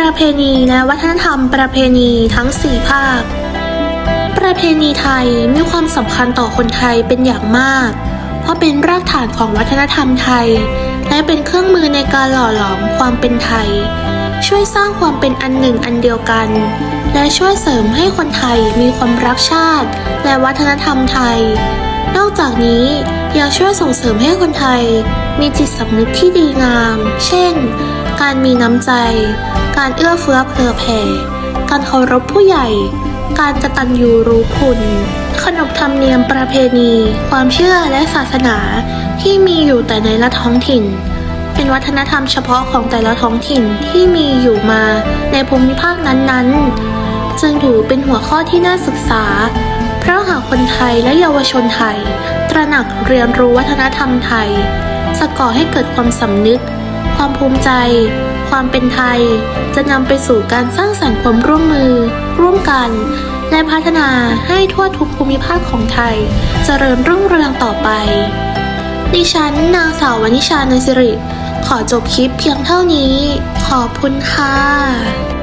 ประเพณีและวัฒนธรรมประเพณีทั้ง 4 ภาค ประเพณีไทยมีความสำคัญต่อคนไทยเป็นอย่างมาก เพราะเป็นรากฐานของวัฒนธรรมไทย และเป็นเครื่องมือในการหล่อหลอมความเป็นไทย ช่วยสร้างความเป็นอันหนึ่งอันเดียวกัน และช่วยเสริมให้คนไทยมีความรักชาติ และวัฒนธรรมไทย นอกจากนี้ยังช่วยส่งเสริมให้คนไทย มีจิตสำนึกที่ดีงาม เช่น การมีน้ำใจ การเอื้อเฟื้อเผื่อแผ่ การเคารพผู้ใหญ่ การกตัญญูรู้คุณ ขนบธรรมเนียมประเพณี ความเชื่อและศาสนาที่มีอยู่แต่ในละท้องถิ่น เป็นวัฒนธรรมเฉพาะของแต่ละท้องถิ่นที่มีอยู่มาในภูมิภาคนั้นๆจึงถือเป็นหัวข้อที่น่าศึกษา เพราะหากคนไทยและเยาวชนไทย ตระหนักเรียนรู้วัฒนธรรมไทย สก่อให้เกิดความสำนึก ความภูมิใจ ความเป็นไทย จะนำไปสู่การสร้างสรรค์ความร่วมมือ ร่วมกัน และพัฒนาให้ทั่วทุกภูมิภาคของไทย เจริญรุ่งเรืองต่อไป ดิฉันนางสาววนิชานนสิริ ขอจบคลิปเพียงเท่านี้ ขอบคุณค่ะ